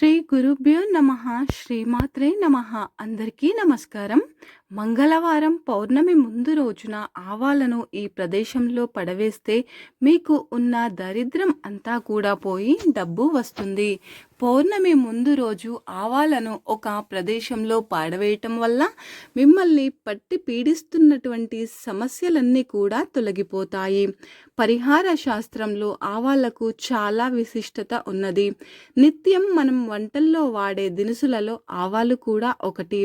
శ్రీ గురుభ్యో నమ శ్రీమాత్రే నమ. అందరికీ నమస్కారం. మంగళవారం పౌర్ణమి ముందు రోజున ఆవాలను ఈ ప్రదేశంలో పడవేస్తే మీకు ఉన్న దరిద్రం అంతా కూడా పోయి డబ్బు వస్తుంది. పౌర్ణమి ముందు రోజు ఆవాలను ఒక ప్రదేశంలో పాడవేయటం వల్ల మిమ్మల్ని పట్టి పీడిస్తున్నటువంటి సమస్యలన్నీ కూడా తొలగిపోతాయి. పరిహార శాస్త్రంలో ఆవాలకు చాలా విశిష్టత ఉన్నది. నిత్యం మనం వంటల్లో వాడే దినుసులలో ఆవాలు కూడా ఒకటి.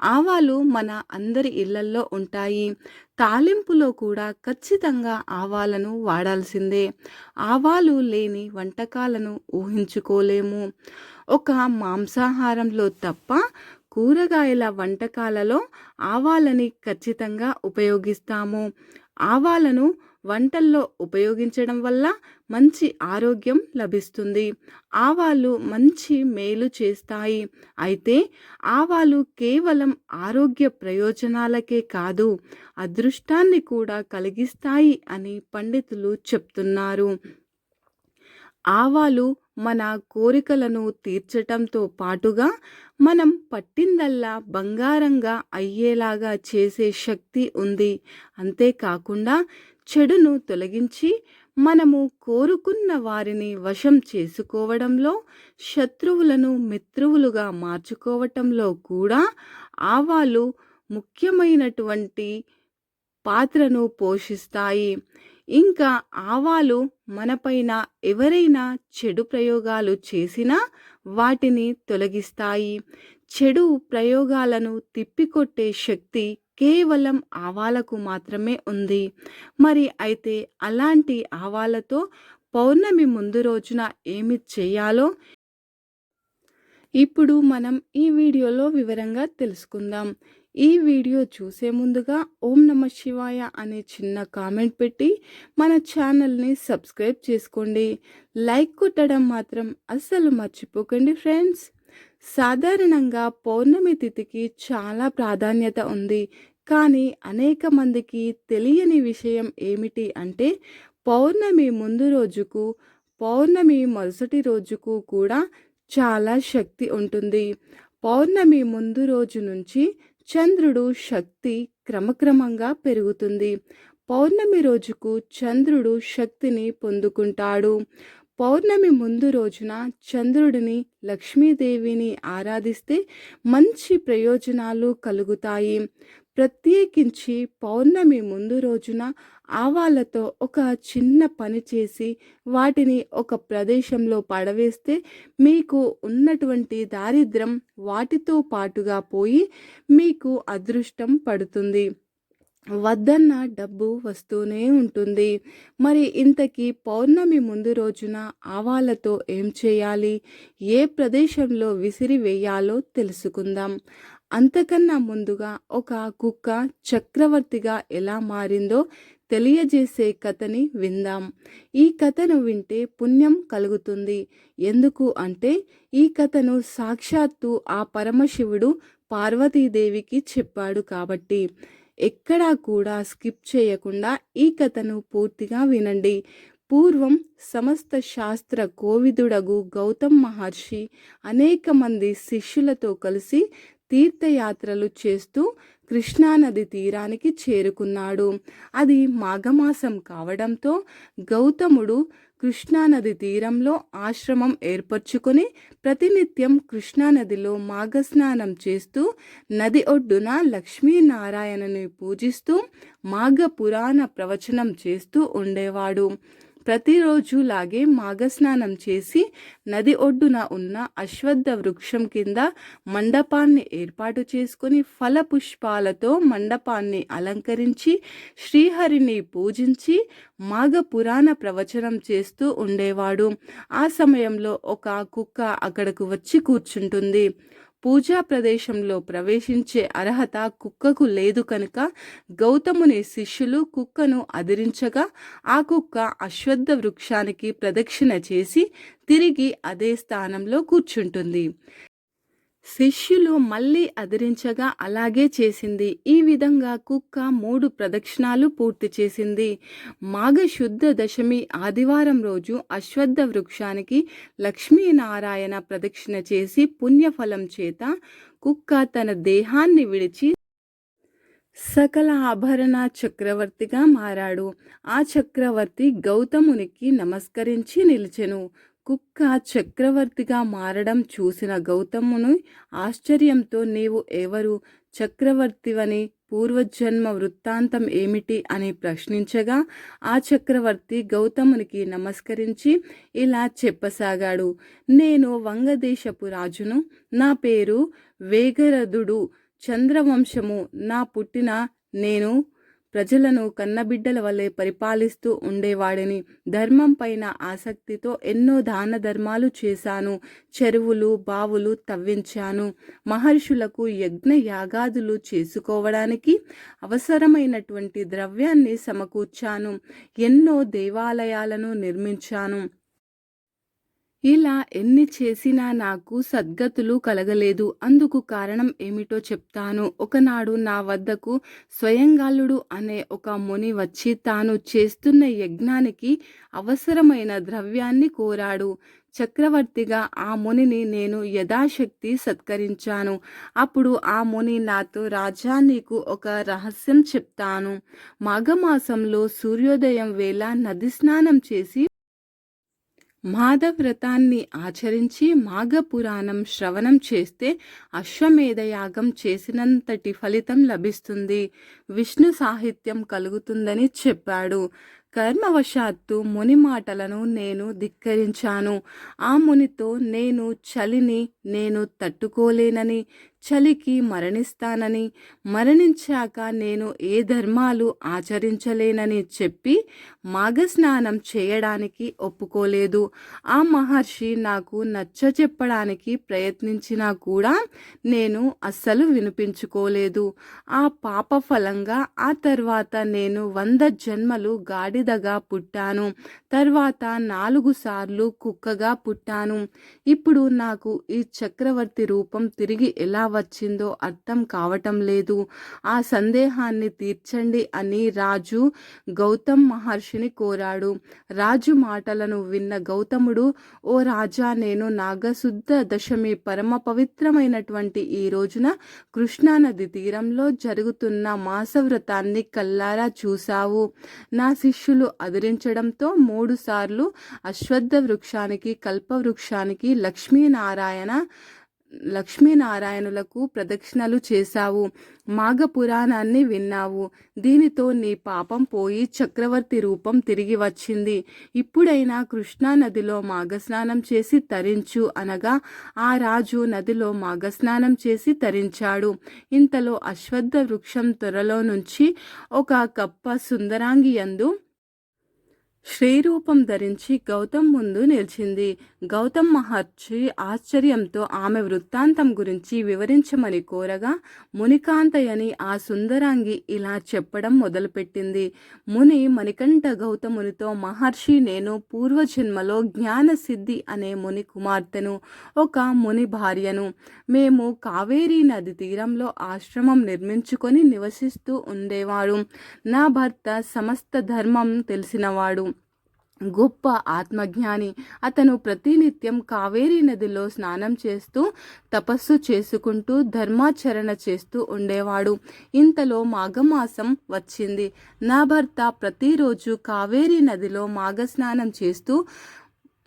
ఆవాలు మన అందరి ఇళ్ళల్లో ఉంటాయి. తాలింపులో కూడా ఖచ్చితంగా ఆవాలను వాడాల్సిందే. ఆవాలు లేని వంటకాలను ఊహించుకోలేము. ఒక మాంసాహారంలో తప్ప కూరగాయల వంటకాలలో ఆవాలని ఖచ్చితంగా ఉపయోగిస్తాము. ఆవాలను వంటల్లో ఉపయోగించడం వల్ల మంచి ఆరోగ్యం లభిస్తుంది. ఆవాలు మంచి మేలు చేస్తాయి. అయితే ఆవాలు కేవలం ఆరోగ్య ప్రయోజనాలకే కాదు అదృష్టాన్ని కూడా కలిగిస్తాయి అని పండితులు చెప్తున్నారు. ఆవాలు మన కోరికలను తీర్చటంతో పాటుగా మనం పట్టిందల్లా బంగారంగా అయ్యేలాగా చేసే శక్తి ఉంది. అంతేకాకుండా చెడును తొలగించి మనము కోరుకున్న వారిని వశం చేసుకోవడంలో శత్రువులను మిత్రువులుగా మార్చుకోవటంలో కూడా ఆవాలు ముఖ్యమైనటువంటి పాత్రను పోషిస్తాయి. ఇంకా ఆవాలు మనపైన ఎవరైనా చెడు ప్రయోగాలు చేసినా వాటిని తొలగిస్తాయి. చెడు ప్రయోగాలను తిప్పికొట్టే శక్తి కేవలం ఆవాలకు మాత్రమే ఉంది. మరి అయితే అలాంటి ఆవాలతో పౌర్ణమి ముందు రోజున ఏమి చేయాలో? ఇప్పుడు మనం ఈ వీడియోలో వివరంగా తెలుసుకుందాం. ఈ వీడియో చూసే ముందుగా ఓం నమ శివాయ అనే చిన్న కామెంట్ పెట్టి మన ఛానల్ని సబ్స్క్రైబ్ చేసుకోండి. లైక్ కొట్టడం మాత్రం అస్సలు మర్చిపోకండి ఫ్రెండ్స్. సాధారణంగా పౌర్ణమి తిథికి చాలా ప్రాధాన్యత ఉంది. కానీ అనేక మందికి తెలియని విషయం ఏమిటి అంటే పౌర్ణమి ముందు రోజుకు పౌర్ణమి మరుసటి రోజుకు కూడా చాలా శక్తి ఉంటుంది. పౌర్ణమి ముందు రోజు నుంచి చంద్రుడు శక్తి క్రమక్రమంగా పెరుగుతుంది. పౌర్ణమి రోజుకు చంద్రుడు శక్తిని పొందుకుంటాడు. పౌర్ణమి ముందు రోజున చంద్రుడిని లక్ష్మీదేవిని ఆరాధిస్తే మంచి ప్రయోజనాలు కలుగుతాయి. ప్రత్యేకించి పౌర్ణమి ముందు రోజున ఆవాలతో ఒక చిన్న పని చేసి వాటిని ఒక ప్రదేశంలో పడవేస్తే మీకు ఉన్నటువంటి దారిద్రం వాటితో పాటుగా పోయి మీకు అదృష్టం పడుతుంది. వద్దన్న డబ్బు వస్తూనే ఉంటుంది. మరి ఇంతకీ పౌర్ణమి ముందు రోజున ఆవాలతో ఏం చేయాలి? ఏ ప్రదేశంలో విసిరి వేయాలో తెలుసుకుందాం. అంతకన్నా ముందుగా ఒక కుక్క చక్రవర్తిగా ఎలా మారిందో తెలియజేసే కథని విందాం. ఈ కథను వింటే పుణ్యం కలుగుతుంది. ఎందుకు అంటే ఈ కథను సాక్షాత్తు ఆ పరమశివుడు పార్వతీదేవికి చెప్పాడు కాబట్టి. ఎక్కడా కూడా స్కిప్ చేయకుండా ఈ కథను పూర్తిగా వినండి. పూర్వం సమస్త శాస్త్ర కోవిదుడగు గౌతమ్ మహర్షి అనేక మంది శిష్యులతో కలిసి తీర్థయాత్రలు చేస్తూ కృష్ణానది తీరానికి చేరుకున్నాడు. అది మాఘమాసం కావడంతో గౌతముడు కృష్ణానది తీరంలో ఆశ్రమం ఏర్పరచుకొని ప్రతినిత్యం కృష్ణానదిలో మాఘస్నానం చేస్తూ నది ఒడ్డున లక్ష్మీనారాయణని పూజిస్తూ మాఘ పురాణ ప్రవచనం చేస్తూ ఉండేవాడు. ప్రతిరోజులాగే మాఘస్నానం చేసి నది ఒడ్డున ఉన్న అశ్వద్ధ వృక్షం కింద మండపాన్ని ఏర్పాటు చేసుకుని ఫలపుష్పాలతో మండపాన్ని అలంకరించి శ్రీహరిని పూజించి మాఘ పురాణ ప్రవచనం చేస్తూ ఉండేవాడు. ఆ సమయంలో ఒక కుక్క అక్కడకు వచ్చి కూర్చుంటుంది. పూజా ప్రదేశంలో ప్రవేశించే అర్హత కుక్కకు లేదు కనుక గౌతముని శిష్యులు కుక్కను అదిరించగా ఆ కుక్క అశ్వద్ధ వృక్షానికి ప్రదక్షిణ చేసి తిరిగి అదే స్థానంలో కూర్చుంటుంది. శిష్యులు మళ్ళీ అదిరించగా అలాగే చేసింది. ఈ విధంగా కుక్క మూడు ప్రదక్షిణాలు పూర్తి చేసింది. మాఘశుద్ధ దశమి ఆదివారం రోజు అశ్వద్ధ వృక్షానికి లక్ష్మీనారాయణ ప్రదక్షిణ చేసి పుణ్యఫలం చేత కుక్క తన దేహాన్ని విడిచి సకల ఆభరణ చక్రవర్తిగా మారాడు. ఆ చక్రవర్తి గౌతమునికి నమస్కరించి నిలిచెను. కుక్క చక్రవర్తిగా మారడం చూసిన గౌతమును ఆశ్చర్యంతో నీవు ఎవరు? చక్రవర్తివని పూర్వజన్మ వృత్తాంతం ఏమిటి అని ప్రశ్నించగా ఆ చక్రవర్తి గౌతమునికి నమస్కరించి ఇలా చెప్పసాగాడు. నేను వంగదేశపు రాజును నా పేరు వేగరథుడు చంద్రవంశము నా పుట్టిన నేను ప్రజలను కన్నబిడ్డల వలె పరిపాలిస్తూ ఉండేవాడిని ధర్మం పైన ఆసక్తితో ఎన్నో దాన ధర్మాలు చేశాను. చెరువులు బావులు తవ్వించాను. మహర్షులకు యజ్ఞ యాగాదులు చేసుకోవడానికి అవసరమైనటువంటి ద్రవ్యాన్ని సమకూర్చాను. ఎన్నో దేవాలయాలను నిర్మించాను. ఇలా ఎన్ని చేసినా నాకు సద్గతులు కలగలేదు. అందుకు కారణం ఏమిటో చెప్తాను. ఒకనాడు నా వద్దకు స్వయంగాలుడు అనే ఒక ముని వచ్చి తాను చేస్తున్న యజ్ఞానికి అవసరమైన ద్రవ్యాన్ని కోరాడు. చక్రవర్తిగా ఆ మునిని నేను యథాశక్తి సత్కరించాను. అప్పుడు ఆ ముని నాతో రాజా నీకు ఒక రహస్యం చెప్తాను. మాఘమాసంలో సూర్యోదయం వేళ నది స్నానం చేసి మాధవ్రతాన్ని ఆచరించి మాఘపురాణం శ్రవణం చేస్తే అశ్వమేధయాగం చేసినంతటి ఫలితం లభిస్తుంది. విష్ణు సాహిత్యం కలుగుతుందని చెప్పాడు. కర్మవశాత్తు ముని మాటలను నేను ధిక్కరించాను. ఆ మునితో నేను చలిని నేను తట్టుకోలేనని చలికి మరణిస్తానని మరణించాక నేను ఏ ధర్మాలు ఆచరించలేనని చెప్పి మాఘస్నానం చేయడానికి ఒప్పుకోలేదు. ఆ మహర్షి నాకు నచ్చ చెప్పడానికి ప్రయత్నించినా కూడా నేను అస్సలు వినిపించుకోలేదు. ఆ పాప ఫలంగా ఆ తర్వాత నేను వంద జన్మలు గాడిదగా పుట్టాను. తర్వాత నాలుగు సార్లు కుక్కగా పుట్టాను. ఇప్పుడు నాకు ఈ చక్రవర్తి రూపం తిరిగి ఎలా వచ్చిందో అర్థం కావటం లేదు. ఆ సందేహాన్ని తీర్చండి అని రాజు గౌతమ్ మహర్షిని కోరాడు. రాజు మాటలను విన్న గౌతముడు ఓ రాజా నేను నాగశుద్ధ దశమి పరమ పవిత్రమైనటువంటి ఈ రోజున కృష్ణానది తీరంలో జరుగుతున్న మాసవ్రతాన్ని కల్లారా చూశావు. నా శిష్యులు అదిరించడంతో మూడుసార్లు అశ్వత్థ వృక్షానికి కల్పవృక్షానికి లక్ష్మీనారాయణ లక్ష్మీనారాయణులకు ప్రదక్షిణలు చేశావు. మాఘ పురాణాన్ని విన్నావు. దీనితో నీ పాపం పోయి చక్రవర్తి రూపం తిరిగి వచ్చింది. ఇప్పుడైనా కృష్ణా నదిలో మాఘస్నానం చేసి తరించు అనగా ఆ రాజు నదిలో మాఘస్నానం చేసి తరించాడు. ఇంతలో అశ్వత్థ వృక్షం త్వరలో నుంచి ఒక కప్ప సుందరాంగి యందు శ్రీరూపం ధరించి గౌతమ్ ముందు నిలిచింది. గౌతమ్ మహర్షి ఆశ్చర్యంతో ఆమె వృత్తాంతం గురించి వివరించమని కోరగా మునికాంతయని ఆ సుందరాంగి ఇలా చెప్పడం మొదలుపెట్టింది. ముని మణికంఠ గౌతమునితో మహర్షి నేను పూర్వజన్మలో జ్ఞానసిద్ధి అనే ముని కుమార్తెను ఒక ముని భార్యను. మేము కావేరీ నది తీరంలో ఆశ్రమం నిర్మించుకొని నివసిస్తూ ఉండేవాడు నా భర్త సమస్త ధర్మం తెలిసినవాడు. గొప్ప ఆత్మజ్ఞాని. అతను ప్రతినిత్యం కావేరీ నదిలో స్నానం చేస్తూ తపస్సు చేసుకుంటూ ధర్మాచరణ చేస్తూ ఉండేవాడు. ఇంతలో మాఘమాసం వచ్చింది. నా భర్త ప్రతిరోజు కావేరీ నదిలో మాఘస్నానం చేస్తూ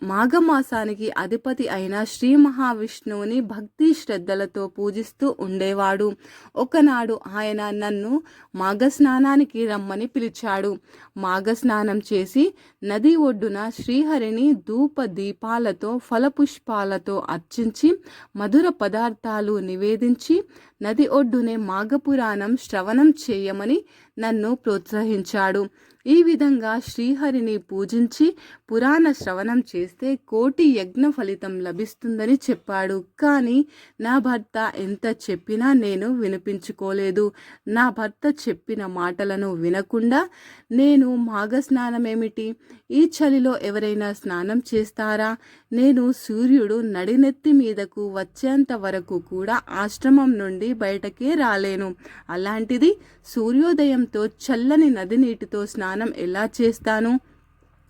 మాఘమాసానికి అధిపతి అయిన శ్రీ మహావిష్ణువుని భక్తి శ్రద్ధలతో పూజిస్తూ ఉండేవాడు. ఒకనాడు ఆయన నన్ను మాఘస్నానానికి రమ్మని పిలిచాడు. మాఘస్నానం చేసి నది ఒడ్డున శ్రీహరిని ధూప దీపాలతో ఫలపుష్పాలతో అర్చించి మధుర పదార్థాలు నివేదించి నది ఒడ్డునే మాఘపురాణం శ్రవణం చేయమని నన్ను ప్రోత్సహించాడు. ఈ విధంగా శ్రీహరిని పూజించి పురాణ శ్రవణం చేస్తే కోటి యజ్ఞ ఫలితం లభిస్తుందని చెప్పాడు. కానీ నా భర్త ఎంత చెప్పినా నేను వినిపించుకోలేదు. నా భర్త చెప్పిన మాటలను వినకుండా నేను మాఘస్నానమేమిటి? ఏమిటి ఈ చలిలో ఎవరైనా స్నానం చేస్తారా? నేను సూర్యుడు నడినెత్తి మీదకు వచ్చేంత వరకు కూడా ఆశ్రమం నుండి బయటకే రాలేను. అలాంటిది సూర్యోదయంతో చల్లని నది నీటితో స్నానం ఎలా చేస్తాను?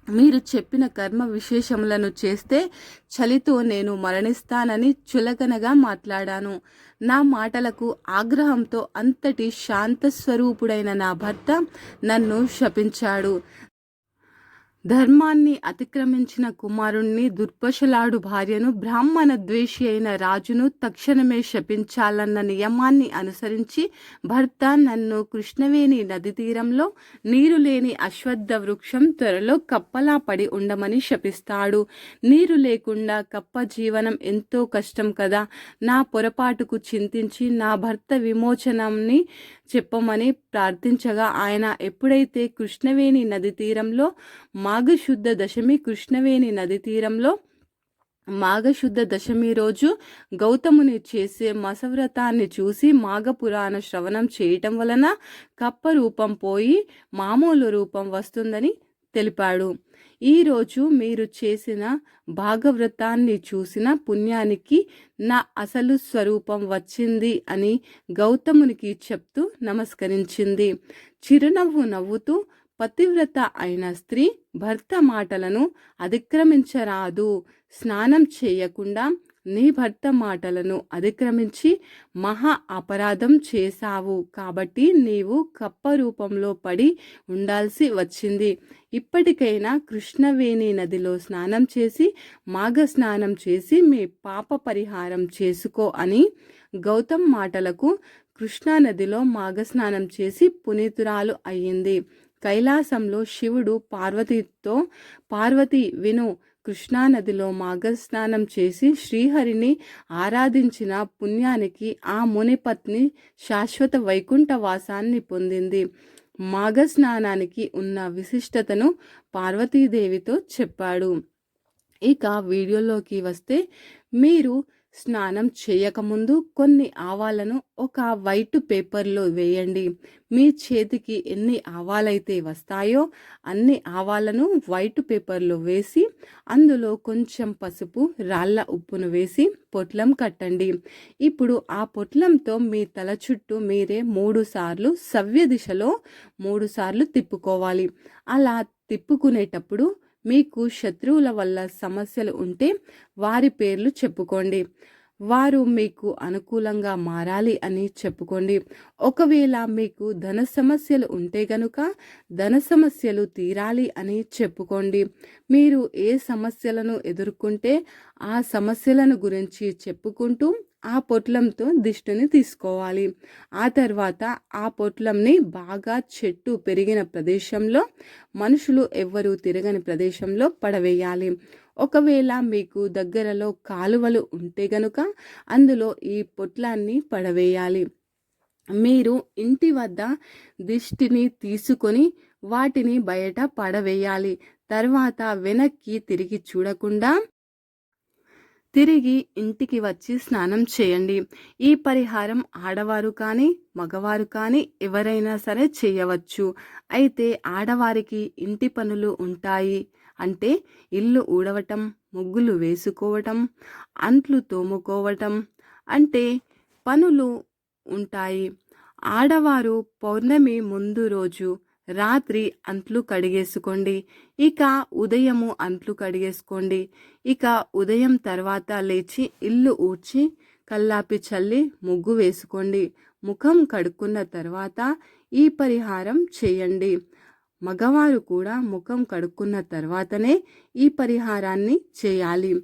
మీరు చెప్పిన కర్మ విశేషములను చేస్తే చలితో నేను మరణిస్తానని చులకనగా మాట్లాడాను. నా మాటలకు ఆగ్రహంతో అంతటి శాంత స్వరూపుడైన నా భర్త నన్ను శపించాడు. ధర్మాన్ని అతిక్రమించిన కుమారుణ్ణి దుర్పశలాడు భార్యను బ్రాహ్మణ ద్వేషి అయిన రాజును తక్షణమే శపించాలన్న నియమాన్ని అనుసరించి భర్త నన్ను కృష్ణవేణి నది తీరంలో నీరు లేని అశ్వత్థ వృక్షం త్వరలో కప్పలా పడి ఉండమని శపిస్తాడు. నీరు లేకుండా కప్ప జీవనం ఎంతో కష్టం కదా. నా పొరపాటుకు చింతించి నా భర్త విమోచనంని చెప్పమని ప్రార్థించగా ఆయన ఎప్పుడైతే కృష్ణవేణి నది తీరంలో మా మాఘశుద్ధ దశమి కృష్ణవేణి నది తీరంలో మాఘశుద్ధ దశమి రోజు గౌతముని చేసే మసవ్రతాన్ని చూసి మాఘపురాణ శ్రవణం చేయటం వలన కప్ప రూపం పోయి మామూలు రూపం వస్తుందని తెలిపాడు. ఈరోజు మీరు చేసిన భాగవ్రతాన్ని చూసిన పుణ్యానికి నా అసలు స్వరూపం వచ్చింది అని గౌతమునికి చెప్తూ నమస్కరించింది. చిరునవ్వు నవ్వుతూ పతివ్రత అయిన స్త్రీ భర్త మాటలను అతిక్రమించరాదు. స్నానం చేయకుండా నీ భర్త మాటలను అతిక్రమించి మహా అపరాధం చేశావు. కాబట్టి నీవు కప్ప రూపంలో పడి ఉండాల్సి వచ్చింది. ఇప్పటికైనా కృష్ణవేణి నదిలో స్నానం చేసి మాఘ స్నానం చేసి మీ పాప పరిహారం చేసుకో అని గౌతమ్ మాటలకు కృష్ణానదిలో మాఘస్నానం చేసి పునీతురాలు అయ్యింది. కైలాసంలో శివుడు పార్వతితో పార్వతి విను కృష్ణానదిలో మాఘస్నానం చేసి శ్రీహరిని ఆరాధించిన పుణ్యానికి ఆ మునిపత్ని శాశ్వత వైకుంఠ వాసాన్ని పొందింది. మాఘస్నానానికి ఉన్న విశిష్టతను పార్వతీదేవితో చెప్పాడు. ఇక వీడియోలోకి వస్తే మీరు స్నానం చేయకముందు కొన్ని ఆవాలను ఒక వైట్ పేపర్లో వేయండి. మీ చేతికి ఎన్ని ఆవాలైతే వస్తాయో అన్ని ఆవాలను వైట్ పేపర్లో వేసి అందులో కొంచెం పసుపు రాళ్ళ ఉప్పును వేసి పొట్లం కట్టండి. ఇప్పుడు ఆ పొట్లంతో మీ తల చుట్టూ మీరే మూడు సార్లు సవ్య దిశలో మూడు సార్లు తిప్పుకోవాలి. అలా తిప్పుకునేటప్పుడు మీకు శత్రువుల వల్ల సమస్యలు ఉంటే వారి పేర్లు చెప్పుకోండి. వారు మీకు అనుకూలంగా మారాలి అని చెప్పుకోండి. ఒకవేళ మీకు ధన సమస్యలు ఉంటే గనుక ధన సమస్యలు తీరాలి అని చెప్పుకోండి. మీరు ఏ సమస్యలను ఎదుర్కొంటే ఆ సమస్యలను గురించి చెప్పుకుంటూ ఆ పొట్లంతో దిష్టిని తీసుకోవాలి. ఆ తర్వాత ఆ పొట్లంని బాగా చెట్టు పెరిగిన ప్రదేశంలో మనుషులు ఎవ్వరూ తిరగని ప్రదేశంలో పడవేయాలి. ఒకవేళ మీకు దగ్గరలో కాలువలు ఉంటే గనుక అందులో ఈ పొట్లాన్ని పడవేయాలి. మీరు ఇంటి వద్ద దిష్టిని తీసుకొని వాటిని బయట పడవేయాలి. తర్వాత వెనక్కి తిరిగి చూడకుండా తిరిగి ఇంటికి వచ్చి స్నానం చేయండి. ఈ పరిహారం ఆడవారు కానీ మగవారు కానీ ఎవరైనా సరే చేయవచ్చు. అయితే ఆడవారికి ఇంటి పనులు ఉంటాయి. అంటే ఇల్లు ఊడవటం ముగ్గులు వేసుకోవటం అంట్లు తోముకోవటం అంటే పనులు ఉంటాయి. ఆడవారు పౌర్ణమి ముందు రోజు రాత్రి అంట్లు కడిగేసుకోండి. ఇక ఉదయము అంట్లు కడిగేసుకోండి. ఇక ఉదయం తర్వాత లేచి ఇల్లు ఊడ్చి కల్లాపి చల్లి ముగ్గు వేసుకోండి. ముఖం కడుక్కున్న తర్వాత ఈ పరిహారం చేయండి. మగవారు కూడా ముఖం కడుక్కున్న తర్వాతనే ఈ పరిహారాన్ని చేయాలి.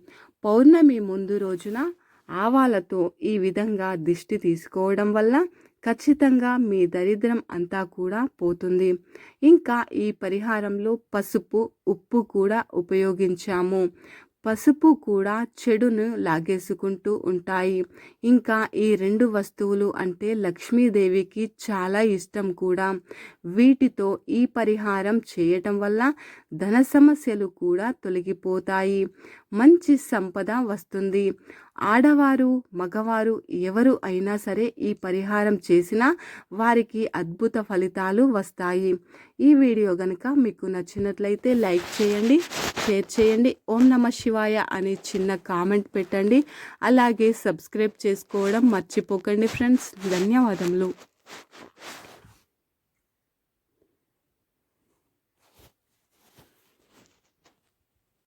పౌర్ణమి ముందు రోజున ఆవాలతో ఈ విధంగా దిష్టి తీసుకోవడం వల్ల ఖచ్చితంగా మీ దరిద్రం అంతా కూడా పోతుంది. ఇంకా ఈ పరిహారంలో పసుపు ఉప్పు కూడా ఉపయోగించాము. పసుపు కూడా చెడును లాగేసుకుంటూ ఉంటాయి. ఇంకా ఈ రెండు వస్తువులు అంటే లక్ష్మీదేవికి చాలా ఇష్టం కూడా. వీటితో ఈ పరిహారం చేయటం వల్ల ధన సమస్యలు కూడా తొలగిపోతాయి. మంచి సంపద వస్తుంది. ఆడవారు మగవారు ఎవరు అయినా సరే ఈ పరిహారం చేసినా వారికి అద్భుత ఫలితాలు వస్తాయి. ఈ వీడియో కనుక మీకు నచ్చినట్లయితే లైక్ చేయండి షేర్ చేయండి ఓం నమ శివాయ అని చిన్న కామెంట్ పెట్టండి. అలాగే సబ్స్క్రైబ్ చేసుకోవడం మర్చిపోకండి ఫ్రెండ్స్. ధన్యవాదములు.